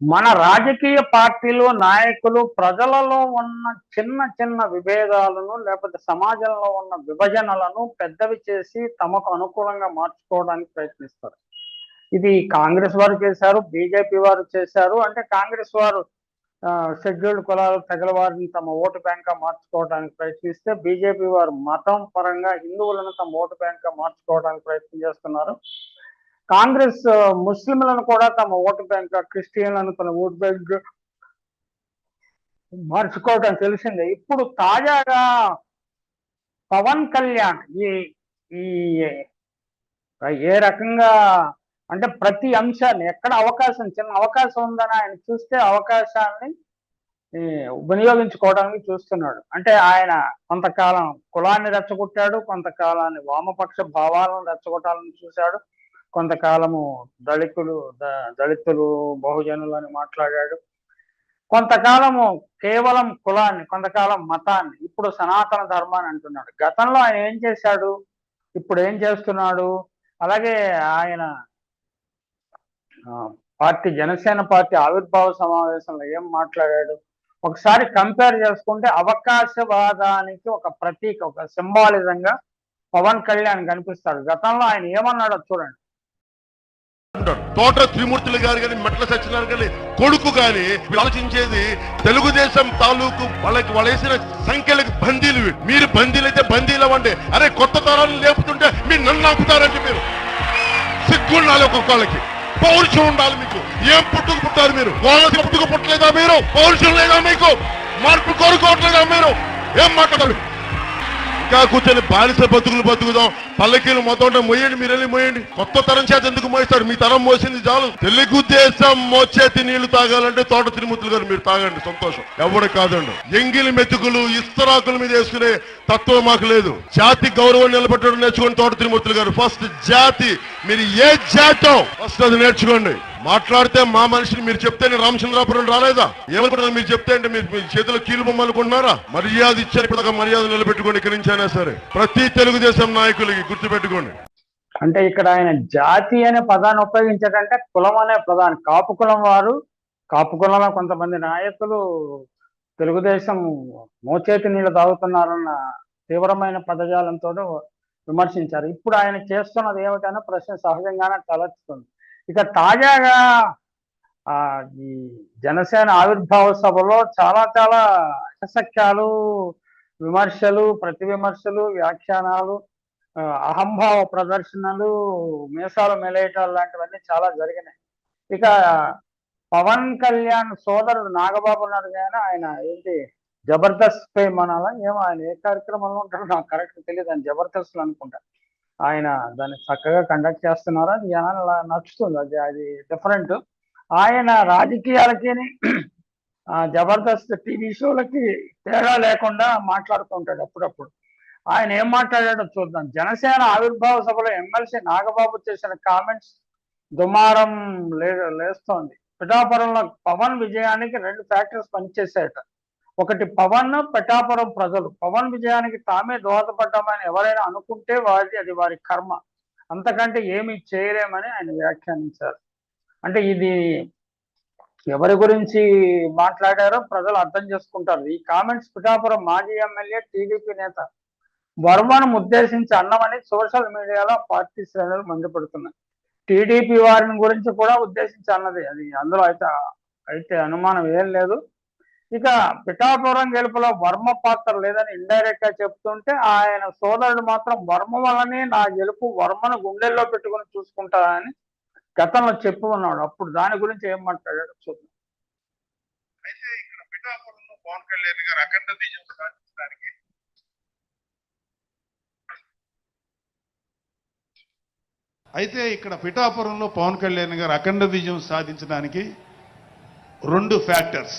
మన రాజకీయ పార్టీలు నాయకులు ప్రజలలో ఉన్న చిన్న చిన్న విభేదాలను లేకపోతే సమాజంలో ఉన్న విభజనలను పెద్దవి చేసి తమకు అనుకూలంగా మార్చుకోవడానికి ప్రయత్నిస్తారు. ఇది కాంగ్రెస్ వారు చేశారు బీజేపీ వారు చేశారు. అంటే కాంగ్రెస్ వారు షెడ్యూల్డ్ కులాలు తెగల వారిని తమ ఓటు బ్యాంక్గా మార్చుకోవడానికి ప్రయత్నిస్తే బీజేపీ వారు మతం పరంగా హిందువులను తమ ఓటు బ్యాంక్గా మార్చుకోవడానికి ప్రయత్నం చేస్తున్నారు. కాంగ్రెస్ ముస్లింలను కూడా తమ ఓటు బ్యాంక్ క్రిస్టియన్లను తన ఓటు బ్యాంక్ మార్చుకోవటం తెలిసిందే. ఇప్పుడు తాజాగా పవన్ కళ్యాణ్ ఈ ఈ ఏ రకంగా అంటే ప్రతి అంశాన్ని ఎక్కడ అవకాశం చిన్న అవకాశం ఉందని ఆయన చూస్తే అవకాశాన్ని ఈ, వినియోగించుకోవడానికి చూస్తున్నాడు. అంటే ఆయన కొంతకాలం కులాన్ని రెచ్చగొట్టాడు కొంతకాలాన్ని వామపక్ష భావాలను రెచ్చగొట్టాలని చూశాడు. కొంతకాలము దళితులు దళితులు బహుజనులు అని మాట్లాడాడు. కొంతకాలము కేవలం కులాన్ని కొంతకాలం మతాన్ని ఇప్పుడు సనాతన ధర్మాన్ని అంటున్నాడు. గతంలో ఆయన ఏం చేశాడు? ఇప్పుడు ఏం చేస్తున్నాడు? అలాగే ఆయన పార్టీ జనసేన పార్టీ ఆవిర్భావ సమావేశంలో ఏం మాట్లాడాడు? ఒకసారి కంపేర్ చేసుకుంటే అవకాశవాదానికి ఒక ప్రతీక ఒక సింబాలిజంగా పవన్ కళ్యాణ్ కనిపిస్తాడు. గతంలో ఆయన ఏమన్నాడో చూడండి. తోట త్రిమూర్తులు గారు కానీ మెట్ల సత్యనారాయణ గారి కొడుకు కానీ ఆలోచించేది తెలుగుదేశం తాలూకు వాళ్ళకి వాళ్ళేసిన సంఖ్యలకు బందీలు మీరు బందీలు అయితే బందీలు అవ్వండి. అరే కొత్త తరాలు లేపుతుంటే మీరు నన్ను ఆపుతారంటే మీరు. సిగ్గుండాలి ఒక్కొక్కళ్ళకి. పౌరుషం ఉండాలి మీకు. ఏం పుట్టుకు పుట్టారు మీరు? వాళ్ళకి పుట్టుకు పుట్టలేదా మీరు? పౌరుషం లేదా మీకు? మార్పు కోరుకోవట్లేదా మీరు? ఏం మాట్లాడాలి? ఇంకా కూర్చొని బానిస బతుకులు బతుకుదాం. పల్లకీలు మొత్తం మోయండి మీరు వెళ్ళి మోయండి. కొత్త తరం చేత ఎందుకు మోయిస్తారు? మీ తరం మోసింది చాలు. తెలుగుదేశం మోచేతి నీళ్ళు తాగాలంటే తోట తిరుమతులు గారు మీరు తాగండి సంతోషం. ఎవడు కాదండి. ఎంగిలి మెతుకులు ఇస్తరాకుల మీద వేసుకునే తత్వం మాకు లేదు. జాతి గౌరవం నిలబెట్టడం నేర్చుకోండి తోట తిరుమతులు గారు. ఫస్ట్ జాతి. మీరు ఏ జాతం? ఫస్ట్ అది నేర్చుకోండి. మాట్లాడితే మా మనిషిని మీరు చెప్తే నేను రామచంద్రాపురం రాలేదా? ఏమనుకుంటున్నా మీరు చెప్తే అంటే మీరు మీ చేతిలో కీలు బొమ్మనుకుంటున్నారా మర్యాద ఇచ్చారు ఇప్పుడు మర్యాద నిలబెట్టుకోండి ఇక్కడి నుంచి అయినా సరే. ప్రతి తెలుగుదేశం నాయకులకి గుర్తుపెట్టుకోండి. అంటే ఇక్కడ ఆయన జాతి అనే పదాన్ని ఉపయోగించాడంటే కులం అనే పదాన్ని. కాపు కులం వారు కాపు కులంలో కొంతమంది నాయకులు తెలుగుదేశం మోచేతి నీళ్ళు తాగుతున్నారన్న తీవ్రమైన పదజాలంతో విమర్శించారు. ఇప్పుడు ఆయన చేస్తున్నది ఏమిటనే ప్రశ్న సహజంగానే తలెత్తుతుంది. ఇక తాజాగా ఆ ఈ జనసేన ఆవిర్భావ సభలో చాలా చాలా అసక్యాలు విమర్శలు ప్రతి విమర్శలు వ్యాఖ్యానాలు అహంభావ ప్రదర్శనలు మీసాలు మెలేయటాలు లాంటివన్నీ చాలా జరిగినాయి. ఇక పవన్ కళ్యాణ్ సోదరుడు నాగబాబు నాయుడు కానీ ఆయన ఏంటి జబర్దస్త్ పై అనాలా ఏమో ఆయన ఏ కార్యక్రమంలో ఉంటాడో నాకు కరెక్ట్ తెలియదు. ఆయన జబర్దస్త్ అనుకుంటా. ఆయన దాన్ని చక్కగా కండక్ట్ చేస్తున్నారు. అది జనాలు అలా నచ్చుతుంది. అది అది డిఫరెంట్ ఆయన రాజకీయాలకి ఆ, జబర్దస్త్ టీవీ షోలకి తేడా లేకుండా మాట్లాడుతుంటాడు అప్పుడప్పుడు. ఆయన ఏం మాట్లాడాడో చూద్దాం. జనసేన ఆవిర్భావ సభలో ఎమ్మెల్సీ నాగబాబు చేసిన కామెంట్స్ దుమారం లే లేస్తోంది. పిఠాపురంలో పవన్ విజయానికి రెండు ఫ్యాక్టర్స్ పనిచేశాయట. ఒకటి పవన్ పిఠాపురం ప్రజలు. పవన్ విజయానికి తామే దోహదపడ్డామని ఎవరైనా అనుకుంటే వారి అది వారి కర్మ. అంతకంటే ఏమి చేయలేమని ఆయన వ్యాఖ్యానించారు. అంటే ఇది ఎవరి గురించి మాట్లాడారో ప్రజలు అర్థం చేసుకుంటారు. ఈ కామెంట్స్ పిఠాపురం మాజీ ఎమ్మెల్యే టీడీపీ నేత వర్మను ఉద్దేశించి అన్నమని సోషల్ మీడియాలో పార్టీ శ్రేణులు మండిపడుతున్నాయి. టీడీపీ వారిని గురించి కూడా ఉద్దేశించి అన్నది. అది అందులో అయితే అయితే అనుమానం ఏం లేదు. ఇక పిఠాపురం గెలుపులో వర్మ పాత్ర లేదని ఇండైరెక్ట్గా చెప్తుంటే ఆయన సోదరుడు మాత్రం వర్మ వల్లనే నా గెలుపు వర్మను గుండెల్లో పెట్టుకుని చూసుకుంటానని గతంలో చెప్పు ఉన్నాడు. అప్పుడు దాని గురించి ఏం మాట్లాడాడు చూద్దాం. అయితే ఇక్కడ పిఠాపురంలో పవన్ కళ్యాణ్ గారు అఖండ విజయం సాధించడానికి అయితే ఇక్కడ పిఠాపురంలో పవన్ కళ్యాణ్ గారు అఖండ విజయం సాధించడానికి రెండు ఫ్యాక్టర్స్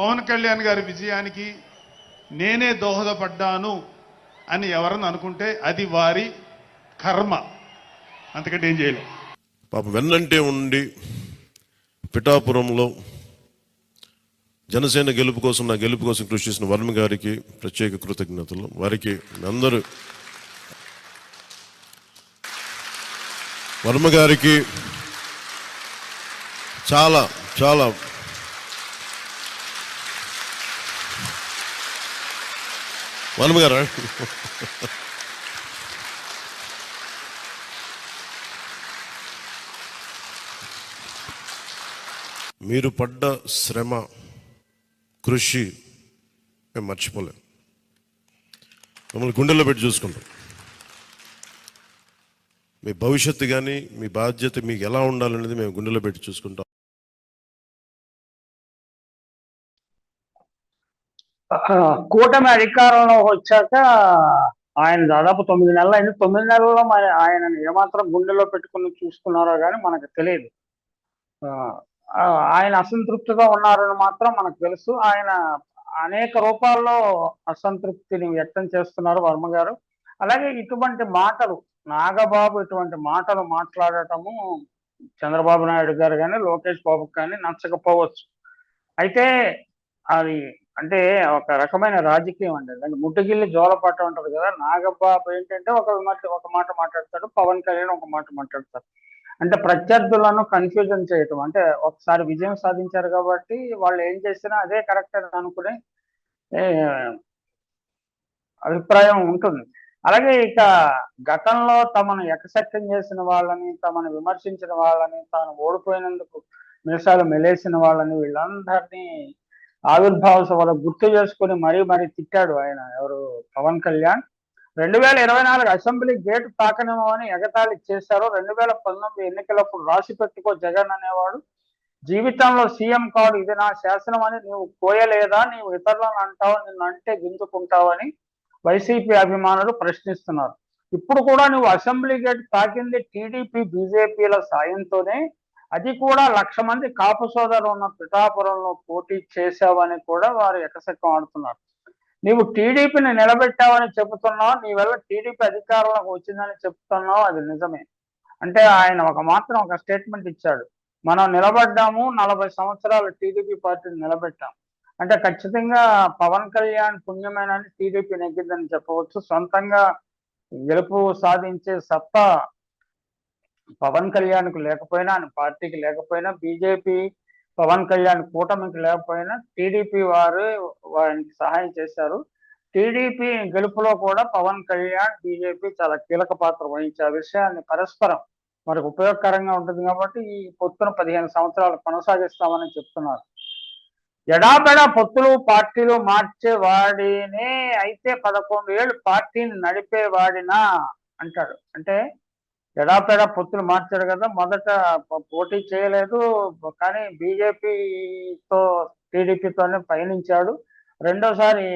పవన్ కళ్యాణ్ గారి విజయానికి నేనే దోహదపడ్డాను అని ఎవరన్నా అనుకుంటే అది వారి కర్మ. అంతకంటే ఏం చేయలేం. పాపం వెన్నంటే ఉండి పిఠాపురంలో జనసేన గెలుపు కోసం నా గెలుపు కోసం కృషి చేసిన వర్మ గారికి ప్రత్యేక కృతజ్ఞతలు. వారికి అందరూ వర్మ గారికి చాలా చాలా వర్మ మీరు పడ్డ శ్రమ కృషి మేము మర్చిపోలేం. మమ్మల్ని గుండెల్లో పెట్టి చూసుకుంటాం. మీ భవిష్యత్తు కానీ మీ బాధ్యత మీకు ఎలా ఉండాలనేది మేము గుండెలో పెట్టి చూసుకుంటాం. కూటమి అధికారంలో వచ్చాక ఆయన దాదాపు తొమ్మిది నెలలు అయింది. తొమ్మిది నెలల్లో మరి ఆయన ఏమాత్రం గుండెలో పెట్టుకుని చూసుకున్నారో కానీ మనకు తెలియదు. ఆయన అసంతృప్తిగా ఉన్నారని మాత్రం మనకు తెలుసు. ఆయన అనేక రూపాల్లో అసంతృప్తిని వ్యక్తం చేస్తున్నారు వర్మ గారు. అలాగే ఇటువంటి మాటలు నాగబాబు ఇటువంటి మాటలు మాట్లాడటము చంద్రబాబు నాయుడు గారు కానీ లోకేష్ బాబుకి కానీ నచ్చకపోవచ్చు. అయితే అది అంటే ఒక రకమైన రాజకీయం అండి. అంటే ముట్టుగిల్లి జోలపాట ఉంటది కదా నాగబాబు ఏంటంటే ఒక విమర్శ ఒక మాట మాట్లాడతాడు పవన్ కళ్యాణ్ ఒక మాట మాట్లాడతారు అంటే ప్రత్యర్థులను కన్ఫ్యూజన్ చేయటం అంటే ఒకసారి విజయం సాధించారు కాబట్టి వాళ్ళు ఏం చేసినా అదే కరెక్ట్ అని అనుకునే అభిప్రాయం ఉంటుంది. అలాగే ఇక గతంలో తమను ఎకసెక్తం చేసిన వాళ్ళని తమను విమర్శించిన వాళ్ళని తాను ఓడిపోయినందుకు మీసాలు మెలేసిన వాళ్ళని వీళ్ళందరినీ ఆవిర్భావ సభలో గుర్తు చేసుకుని మరీ మరీ తిట్టాడు ఆయన. ఎవరు? పవన్ కళ్యాణ్. రెండు వేల ఇరవై నాలుగు అసెంబ్లీ గేట్ తాకనేమని ఎగతాళి చేశారు. రెండు వేల పంతొమ్మిది ఎన్నికలప్పుడు రాసి పెట్టుకో జగన్ అనేవాడు. జీవితంలో సీఎం కాడు ఇది నా శాసనం అని నీవు కోయలేదా? నీవు ఇతరులను అంటావు? నిన్ను అంటే గింజుకుంటావని వైసీపీ అభిమానులు ప్రశ్నిస్తున్నారు. ఇప్పుడు కూడా నువ్వు అసెంబ్లీ గేట్ తాకింది టీడీపీ బీజేపీల సాయంతోనే అది కూడా లక్ష మంది కాపు సోదరులు ఉన్న పిఠాపురంలో పోటీ చేశావని కూడా వారు ఎకసెక్కం ఆడుతున్నారు నీవు టీడీపీని నిలబెట్టావని చెబుతున్నావు నీ వల్ల టీడీపీ అధికారంలోకి వచ్చిందని చెప్తున్నావు అది నిజమే. అంటే ఆయన ఒక మాత్రం ఒక స్టేట్మెంట్ ఇచ్చాడు. మనం నిలబడ్డాము నలభై సంవత్సరాలు టీడీపీ పార్టీని నిలబెట్టాం. అంటే ఖచ్చితంగా పవన్ కళ్యాణ్ పుణ్యమేనని టీడీపీ నెగ్గిందని చెప్పవచ్చు. సొంతంగా గెలుపు సాధించే సత్తా పవన్ కళ్యాణ్కు లేకపోయినా ఆయన పార్టీకి లేకపోయినా బీజేపీ పవన్ కళ్యాణ్ కూటమికి లేకపోయినా టీడీపీ వారు వారికి సహాయం చేశారు. టీడీపీ గెలుపులో కూడా పవన్ కళ్యాణ్ బీజేపీ చాలా కీలక పాత్ర వహించే ఆ విషయాన్ని పరస్పరం మనకు ఉపయోగకరంగా ఉంటుంది కాబట్టి ఈ పొత్తును పదిహేను సంవత్సరాలు కొనసాగిస్తామని చెప్తున్నారు. ఎడాపెడా పొత్తులు పార్టీలు మార్చే వాడినే అయితే పదకొండు ఏళ్ళు పార్టీని నడిపే వాడినా అంటాడు. అంటే ఎడాపెడా పొత్తులు మార్చారు కదా మొదట పోటీ చేయలేదు. కానీ బీజేపీతో టీడీపీతోనే పయనించాడు. రెండోసారి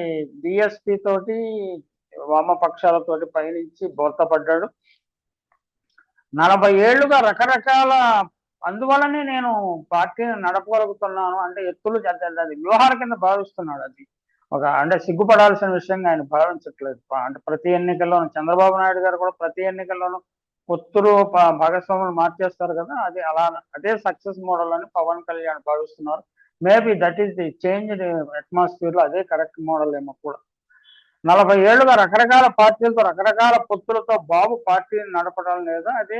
బిఎస్పి తోటి వామపక్షాలతోటి పయనించి బోర్తపడ్డాడు. నలభై ఏళ్ళుగా రకరకాల అందువల్లనే నేను పార్టీని నడపగలుగుతున్నాను అంటే ఎత్తులు అది వ్యూహాల కింద భావిస్తున్నాడు అది. ఒక అంటే సిగ్గుపడాల్సిన విషయంగా ఆయన భావించట్లేదు. అంటే ప్రతి ఎన్నికల్లోనూ చంద్రబాబు నాయుడు గారు కూడా ప్రతి ఎన్నికల్లోనూ పుత్తూరు భాగస్వామిని భాగస్వాములు మార్చేస్తారు కదా అది అలా అదే సక్సెస్ మోడల్ అని పవన్ కళ్యాణ్ భావిస్తున్నారు. Maybe that is the change అట్మాస్ఫియర్లో అదే కరెక్ట్ మోడల్ ఏమో కూడా. నలభై ఏళ్ళుగా రకరకాల పార్టీలతో రకరకాల పొత్తులతో బాబు పార్టీని నడపడం లేదా అదే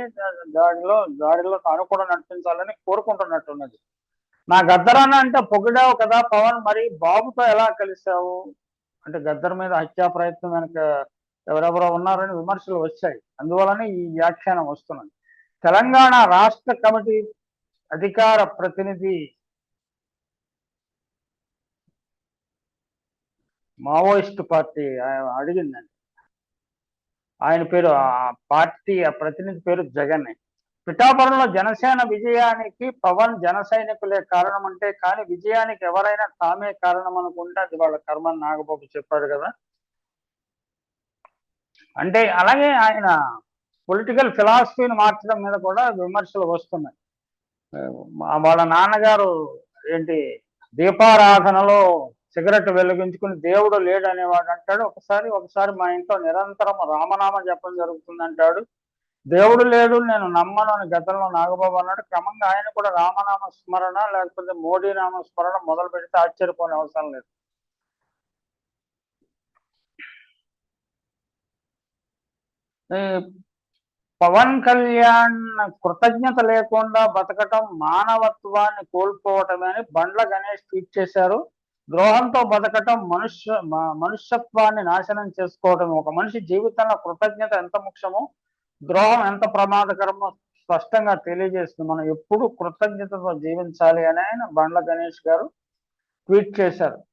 దాడిలో దాడిలో తాను కూడా నడిపించాలని కోరుకుంటున్నట్టున్నది. నా గద్దరాన అంటే పొగిడావు కదా పవన్ మరి బాబుతో ఎలా కలిసావు అంటే గద్దర్ మీద హత్యా ప్రయత్నం వెనక ఎవరెవరో ఉన్నారని విమర్శలు వచ్చాయి. అందువలనే ఈ వ్యాఖ్యానం వస్తున్నది. తెలంగాణ రాష్ట్ర కమిటీ అధికార ప్రతినిధి మావోయిస్ట్ పార్టీ అడిగిందండి. ఆయన పేరు ఆ పార్టీ ఆ ప్రతినిధి పేరు జగన్. పిఠాపురంలో జనసేన విజయానికి పవన్ జన సైనికులే కారణం అంటే కానీ విజయానికి ఎవరైనా తామే కారణం అనుకుంటే అది వాళ్ళ కర్మ నాగబాబు చెప్పాడు కదా. అంటే అలాగే ఆయన పొలిటికల్ ఫిలాసఫీని మార్చడం మీద కూడా విమర్శలు వస్తున్నాయి. వాళ్ళ నాన్నగారు ఏంటి దీపారాధనలో సిగరెట్ వెలిగించుకుని దేవుడు లేడు అనేవాడు అంటాడు. ఒకసారి ఒకసారి మా ఇంట్లో నిరంతరం రామనామ జపం జరుగుతుంది అంటాడు దేవుడు లేడు నేను నమ్మను అని గతంలో నాగబాబు అన్నాడు. క్రమంగా ఆయన కూడా రామనామ స్మరణ లేకపోతే మోడీ నామ స్మరణ మొదలు పెడితే ఆశ్చర్యపోనే అవసరం లేదు. పవన్ కళ్యాణ్ కృతజ్ఞత లేకుండా బతకటం మానవత్వాన్ని కోల్పోవటమే అని బండ్ల గణేష్ ట్వీట్ చేశారు. ద్రోహంతో బతకటం మనుష్య మ- మనుష్యత్వాన్ని నాశనం చేసుకోవటం ఒక మనిషి జీవితంలో కృతజ్ఞత ఎంత ముఖ్యమో ద్రోహం ఎంత ప్రమాదకరమో స్పష్టంగా తెలియజేస్తుంది. మనం ఎప్పుడు కృతజ్ఞతతో జీవించాలి అని ఆయన బండ్ల గణేష్ గారు ట్వీట్ చేశారు.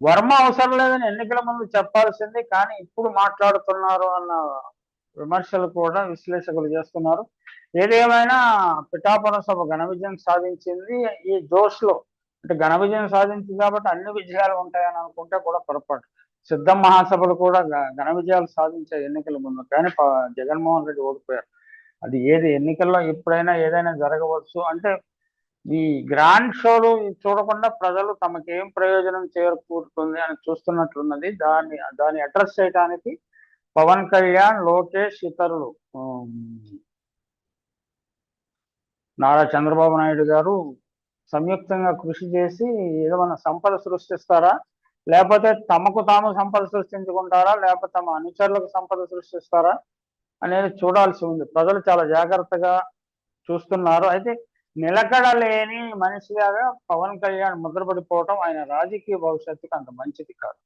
వర్మ అవసరం లేదని ఎన్నికల ముందు చెప్పాల్సింది కానీ ఇప్పుడు మాట్లాడుతున్నారు అన్న విమర్శలు కూడా విశ్లేషకులు చేస్తున్నారు. ఏదేమైనా పిఠాపురం సభ ఘన విజయం సాధించింది ఈ జోష్లో అంటే ఘన విజయం సాధించింది కాబట్టి అన్ని విజయాలు ఉంటాయని అనుకుంటే కూడా పొరపాటు. సిద్ధం మహాసభలు కూడా ఘన విజయాలు సాధించాయి ఎన్నికల ముందు కానీ జగన్మోహన్ రెడ్డి ఓడిపోయారు. అది ఏది ఎన్నికల్లో ఎప్పుడైనా ఏదైనా జరగవచ్చు అంటే ఈ గ్రాండ్ షోలు చూడకుండా ప్రజలు తమకేం ఏం ప్రయోజనం చేకూరుతుంది అని చూస్తున్నట్లున్నది. దాన్ని దాన్ని అడ్రస్ చేయడానికి పవన్ కళ్యాణ్ లోకేష్ ఇతరులు. నారా చంద్రబాబు నాయుడు గారు సంయుక్తంగా కృషి చేసి ఏదైనా సంపద సృష్టిస్తారా? లేకపోతే తమకు తాము సంపద సృష్టించుకుంటారా? లేకపోతే తమ అనుచరులకు సంపద సృష్టిస్తారా? అనేది చూడాల్సి ఉంది. ప్రజలు చాలా జాగ్రత్తగా చూస్తున్నారు. అయితే నిలకడ లేని మనిషిగా పవన్ కళ్యాణ్ ముద్రపడిపోవటం ఆయన రాజకీయ భవిష్యత్తుకు అంత మంచిది కాదు.